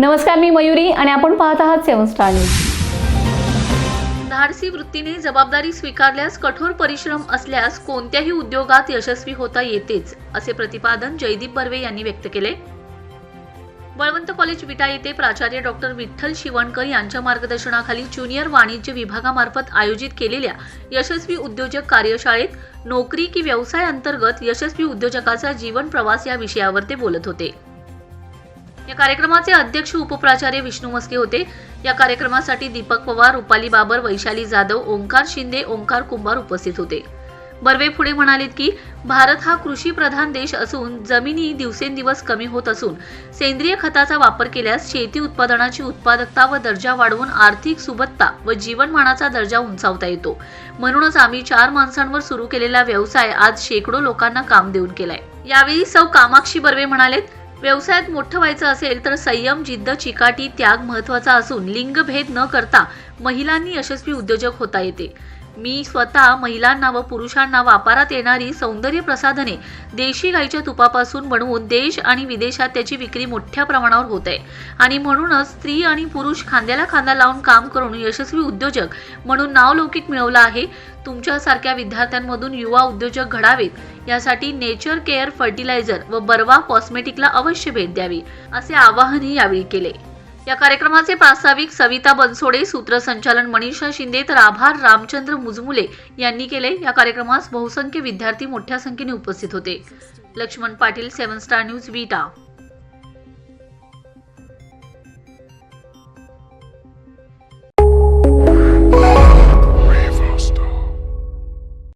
नमस्कार मी मयुरी आणि आपण पाहत आहात सेवन स्टार न्यूज. धाडसी वृत्तीने जबाबदारी स्वीकारल्यास कठोर परिश्रम असल्यास कोणत्याही उद्योगात यशस्वी होता येतेच असे प्रतिपादन जयदीप बर्वे यांनी व्यक्त केले. बळवंत कॉलेज विटा येथे प्राचार्य डॉक्टर विठ्ठल शिवणकर यांच्या मार्गदर्शनाखाली ज्युनियर वाणिज्य विभागामार्फत आयोजित केलेल्या यशस्वी उद्योजक कार्यशाळेत नोकरी की व्यवसाय अंतर्गत यशस्वी उद्योजकाचा जीवन प्रवास या विषयावर ते बोलत होते. या कार्यक्रमाचे अध्यक्ष उपप्राचार्य विष्णू मस्के होते. या कार्यक्रमासाठी दीपक पवार रुपाली बाबर वैशाली जाधव ओंकार शिंदे ओंकार कुंभार उपस्थित होते. बर्वे पुढे म्हणालेत की भारत हा कृषी प्रधान देश असून जमिनी दिवसेंदिवस कमी होत असून सेंद्रिय खताचा वापर केल्यास शेती उत्पादनाची उत्पादकता व दर्जा वाढवून आर्थिक सुबत्ता व जीवनमानाचा दर्जा उंचावता येतो. म्हणूनच आम्ही चार माणसांवर सुरू केलेला व्यवसाय आज शेकडो लोकांना काम देऊन केलाय. यावेळी सौ कामाक्षी बर्वे म्हणालेत व्यवसायात मोठं व्हायचं असेल तर संयम जिद्द चिकाटी त्याग महत्त्वाचा असून लिंगभेद न करता महिलांनी यशस्वी उद्योजक होता येते. मी स्वतः महिलांना व पुरुषांना वापरात येणारी सौंदर्य प्रसाधने देशी गाईच्या तुपापासून बनवून देश आणि विदेशात त्याची विक्री मोठ्या प्रमाणावर होत आहे. आणि म्हणूनच स्त्री आणि पुरुष खांद्याला खांदा लावून काम करून यशस्वी उद्योजक म्हणून नावलौकिक मिळवलं आहे. तुमच्यासारख्या विद्यार्थ्यांमधून युवा उद्योजक घडावेत. यासाठी नेचर केअर फर्टिलायझर व बर्वा कॉस्मेटिकला अवश्य भेट द्यावी असे आवाहनही यावेळी केले. या कार्यक्रमाचे प्रास्ताविक सविता बनसोडे सूत्रसंचालन मनीषा शिंदे तर आभार रामचंद्र मुजमुले यांनी केले. या कार्यक्रमास बहुसंख्य विद्यार्थी मोठ्या संख्येने उपस्थित होते. Laxman Patil seven star news Vita